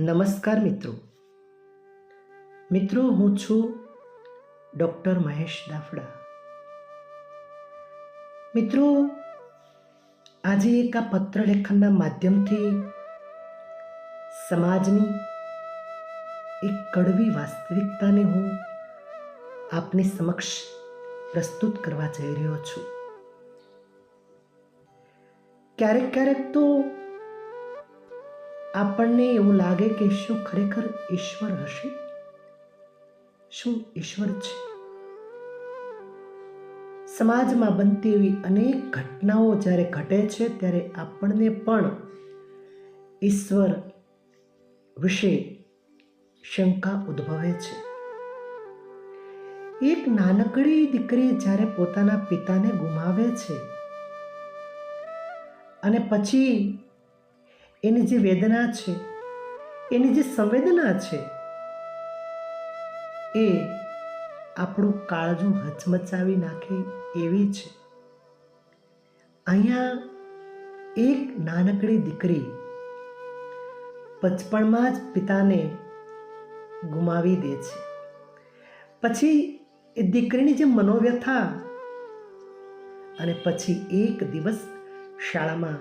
નમસ્કાર મિત્રો. મિત્રો, હું છું ડૉક્ટર મહેશ દાફડા. મિત્રો, આજે એક આ પત્ર માધ્યમથી સમાજની એક કડવી વાસ્તવિકતાને હું આપની સમક્ષ પ્રસ્તુત કરવા જઈ રહ્યો છું. ક્યારેક ક્યારેક તો આપણને એવું લાગે કે શું ખરેખર ઈશ્વર હશે? શું ઈશ્વર છે? સમાજમાં બનતી એવી અનેક ઘટનાઓ જ્યારે ઘટે છે, ત્યારે આપણને પણ ઈશ્વર વિશે શંકા ઉદ્ભવે છે. એક નાનકડી દીકરી જ્યારે પોતાના પિતાને ગુમાવે છે અને પછી એની જે વેદના છે, એની જે સંવેદના છે, એ આપણું કાળજું હચમચાવી નાખે એવી છે. અહીંયા એક નાનકડી દીકરી બચપણમાં જ પિતાને ગુમાવી દે છે. પછી એ દીકરીની જે મનોવ્યથા અને પછી એક દિવસ શાળામાં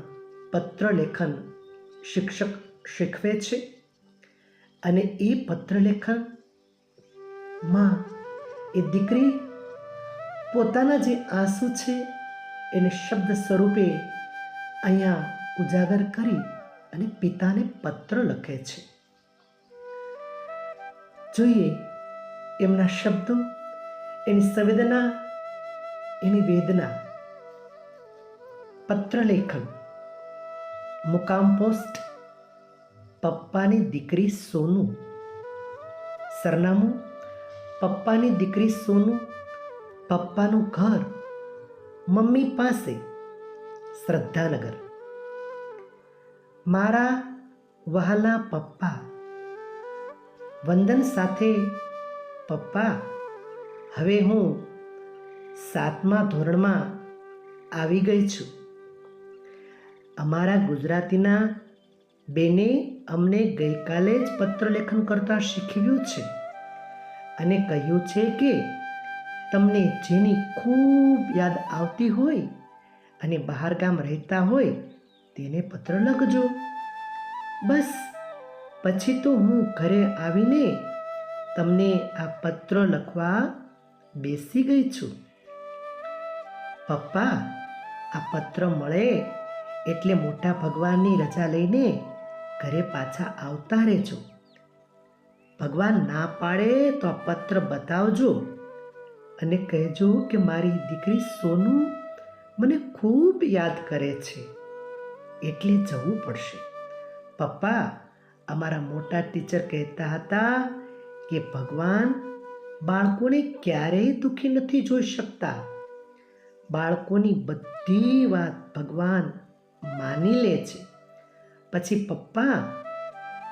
પત્ર લેખન શિક્ષક શીખવે છે અને એ પત્રલેખનમાં એ દીકરી પોતાના જે આંસુ છે એને શબ્દ સ્વરૂપે અહીંયા ઉજાગર કરી અને પિતાને પત્ર લખે છે. જોઈએ એમના શબ્દો, એની સંવેદના, એની વેદના. પત્રલેખન મુકામ પોસ્ટ પપ્પાની દીકરી સોનું. સરનામું, પપ્પાની દીકરી સોનું, પપ્પાનું ઘર, મમ્મી પાસે, શ્રદ્ધાનગર. મારા વહાલા પપ્પા, વંદન સાથે, પપ્પા, હવે હું સાતમા ધોરણમાં આવી ગઈ છું. અમારા ગુજરાતીના બેને અમને ગઈકાલે જ પત્રલેખન કરતાં શીખવ્યું છે અને કહ્યું છે કે, તમને જેની ખૂબ યાદ આવતી હોય અને બહારગામ રહેતા હોય, તેને પત્ર લખજો. બસ, પછી તો હું ઘરે આવીને તમને આ પત્ર લખવા બેસી ગઈ છું. પપ્પા, આ પત્ર મળે એટલે મોટા ભગવાનની રજા લઈને ઘરે પાછા આવતા રહેજો. ભગવાન ના પાડે તો આ પત્ર બતાવજો અને કહેજો કે મારી દીકરી સોનું મને ખૂબ યાદ કરે છે. એટલે જવું પડશે. પપ્પા, અમારા મોટા ટીચર કહેતા હતા કે ભગવાન બાળકોને ક્યારેય દુઃખી નથી જોઈ શકતા. બાળકોની બધી વાત ભગવાન માની લે છે. પછી પપ્પા,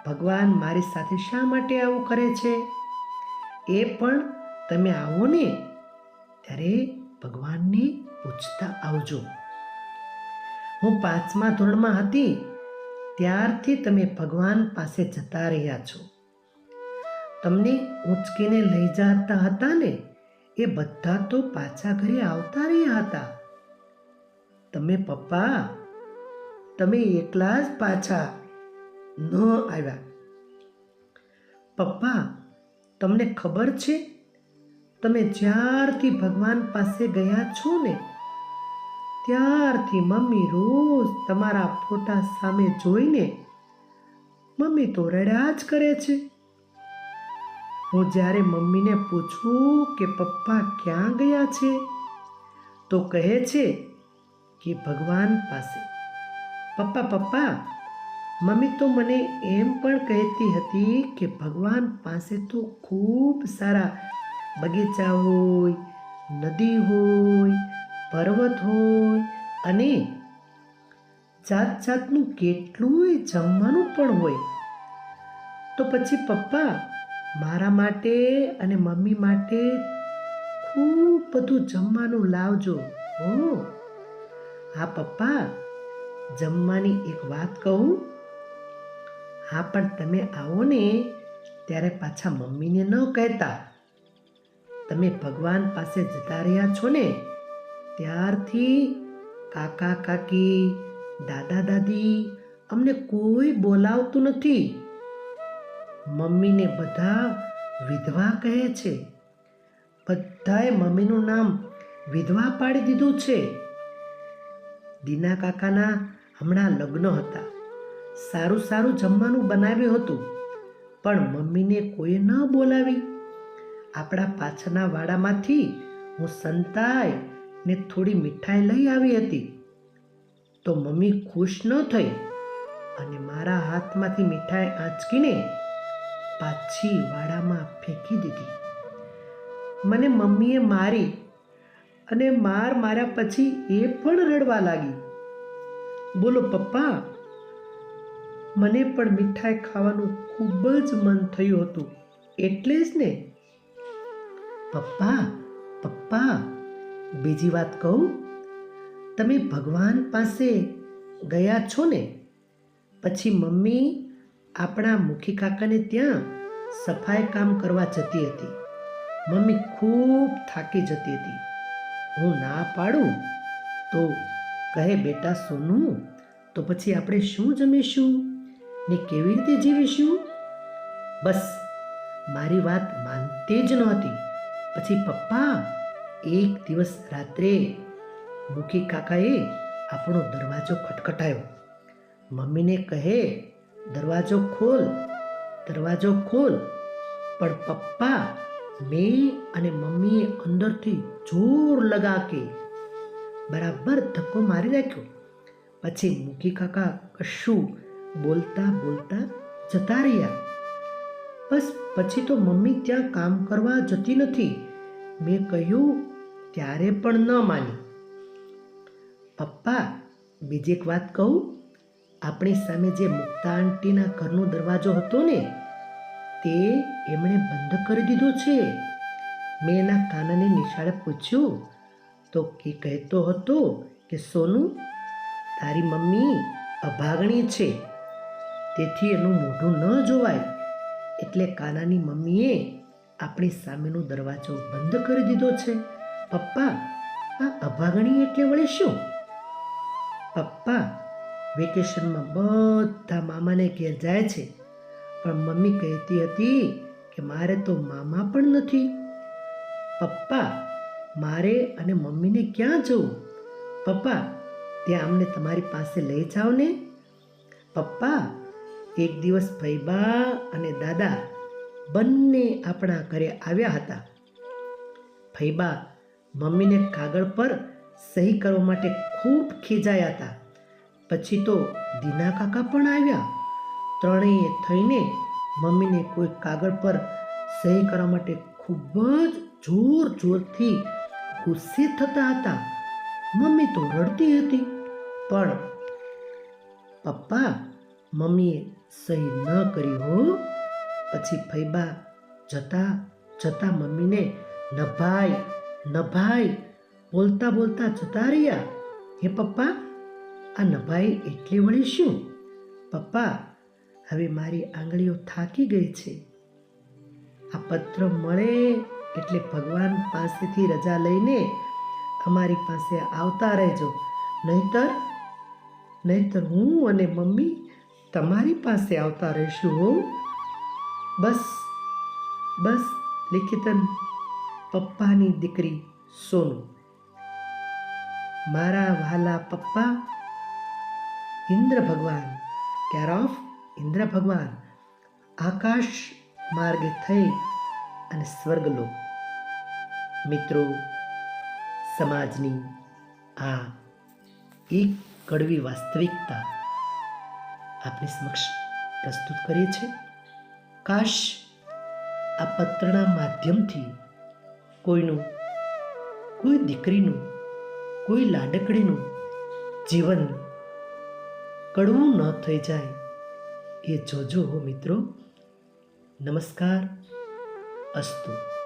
ભગવાન મારી સાથે શા માટે આવું કરે છે? એ પણ તમે આવો ને, ત્યારે ભગવાનને પૂછતા આવજો. હું પાંચમા ધોરણમાં હતી, ત્યારથી તમે ભગવાન પાસે જતા રહ્યા છો. તમને ઉંચકીને લઈ જતા હતા ને, એ બધા તો પાછા ઘરે આવતા રહ્યા હતા. તમે પપ્પા તમે એકલા જ પાછા ન આવ્યા. પપ્પા, તમને ખબર છે? તમે જ્યારથી ભગવાન પાસે ગયા છો ને, ત્યારથી મમ્મી રોજ તમારા ફોટા સામે જોઈને મમ્મી તો રડ્યા જ કરે છે. હું જ્યારે મમ્મીને પૂછું કે પપ્પા ક્યાં ગયા છે, તો કહે છે કે ભગવાન પાસે. પપ્પા પપ્પા, મમ્મી તો મને એમ પણ કહેતી હતી કે ભગવાન પાસે તો ખૂબ સારા બગીચા હોય, નદી હોય, પર્વત હોય અને જાત જાતનું કેટલુંય જમવાનું પણ હોય. તો પછી પપ્પા, મારા માટે અને મમ્મી માટે ખૂબ બધું જમવાનું લાવજો હા, પપ્પા જમવાની એક વાત કહું? હા, પણ તમે આવો ને ત્યારે પાછા મમ્મીને ન કહેતા. તમે ભગવાન પાસે જતા રહ્યા છો ને, ત્યારથી કાકા, કાકી, દાદા, દાદી અમને કોઈ બોલાવતું નથી. મમ્મીને બધા વિધવા કહે છે. બધાએ મમ્મીનું નામ વિધવા પાડી દીધું છે. દીના કાકાના હમણાં લગ્ન હતા. સારું સારું જમવાનું બનાવ્યું હતું, પણ મમ્મીને કોઈએ ન બોલાવી. આપણા પાછળના વાડામાંથી હું સંતાય ને થોડી મીઠાઈ લઈ આવી હતી. તો મમ્મી ખુશ ન થઈ અને મારા હાથમાંથી મીઠાઈ આંચકીને પાછી વાડામાં ફેંકી દીધી. મને મમ્મીએ મારી અને માર માર્યા પછી એ પણ રડવા લાગી. બોલો, પપ્પા. મને પણ મીઠાઈ ખાવાનું ખૂબ જ મન થયું હતું. એટલે જ ને. પપ્પા પપ્પા, બીજી વાત કહું? તમે ભગવાન પાસે ગયા છો ને? પછી મમ્મી આપણા મુખી કાકાને ત્યાં સફાઈ કામ કરવા જતી હતી. મમ્મી ખૂબ થાકી જતી હતી. હું ના પાડું તો કહે, બેટા, સોનું, તો પછી આપણે શું જમીશું? ને કેવી રીતે જીવીશું? બસ, મારી વાત માનતી જ નહોતી. પછી પપ્પા, એક દિવસ રાત્રે મુખી કાકાએ આપણો દરવાજો ખટખટાયો. મમ્મીને કહે, દરવાજો ખોલ દરવાજો ખોલ. પણ પપ્પા, મેં અને મમ્મીએ અંદરથી જોર લગા કે બરાબર ધક્કો મારી રાખ્યો. પછી મુખી કાકા કશું બોલતા બોલતા જતા રહ્યા. બસ પછી તો મમ્મી ત્યાં કામ કરવા જતી નથી. મેં કહ્યું, ત્યારે પણ ન માની. પપ્પા, બીજી એક વાત કહું. આપણી સામે જે મુક્તા આંટીના ઘરનો દરવાજો હતો ને, તે એમણે બંધ કરી દીધો છે. મેં એના કાનાને નિશાળે પૂછ્યું તો કે કહેતો હતો કે, સોનું, તારી મમ્મી અભાગણી છે. તેથી એનું મોઢું ન જોવાય. એટલે કાનાની મમ્મીએ આપણી સામેનો દરવાજો બંધ કરી દીધો છે. પપ્પા, આ અભાગણી એટલે વળી શું? પપ્પા વેકેશનમાં બધા મામાને ઘેર જાય છે. પણ મમ્મી કહેતી હતી કે, મારે તો મામા પણ નથી. પપ્પા મારે અને મમ્મીને ક્યાં જવું? પપ્પા, ત્યાં અમને તમારી પાસે લઈ જાઓ ને. પપ્પા, એક દિવસ ભૈબા અને દાદા બંને આપણા ઘરે આવ્યા હતા. ભૈબા મમ્મીને કાગળ પર સહી કરવા માટે ખૂબ ખીજાયા હતા. પછી તો દીના કાકા પણ આવ્યા. ત્રણેય થઈને મમ્મીને કોઈ કાગળ પર સહી કરવા માટે ખૂબ જ જોર જોરથી ગુસ્સે થતા હતા. મમ્મી તો રડતી હતી. પણ પપ્પા, મમ્મીએ સહી ન કરી હો. પછી ફૈબા જતા જતા મમ્મીને નભાઈ નભાઈ, બોલતા બોલતા જતા રહ્યા. હે પપ્પા, આ નભાઈ એટલી વળી શું? પપ્પા, હવે મારી આંગળીઓ થાકી ગઈ છે. આ પત્ર મળે એટલે ભગવાન પાસેથી રજા લઈને અમારી પાસે આવતા રહેજો. નહીતર નહીતર હું અને મમ્મી તમારી પાસે આવતા રહીશું હો. બસ બસ, લિખિતન પપ્પાની દીકરી સોનું. મારા વહાલા પપ્પા, ઇન્દ્ર ભગવાન, કેર ઓફ ઇન્દ્ર ભગવાન. આકાશ માર્ગે થઈ અને સ્વર્ગલોક. મિત્રો, સમાજની આ એક કડવી વાસ્તવિકતા આપણે સમક્ષ પ્રસ્તુત કરીએ છીએ. કાશ આ પત્રના માધ્યમથી કોઈનું, કોઈ દીકરીનું, કોઈ લાડકડીનું જીવન કડવું ન થઈ જાય એ જોજો હો મિત્રો. નમસ્કાર, અસ્તુ.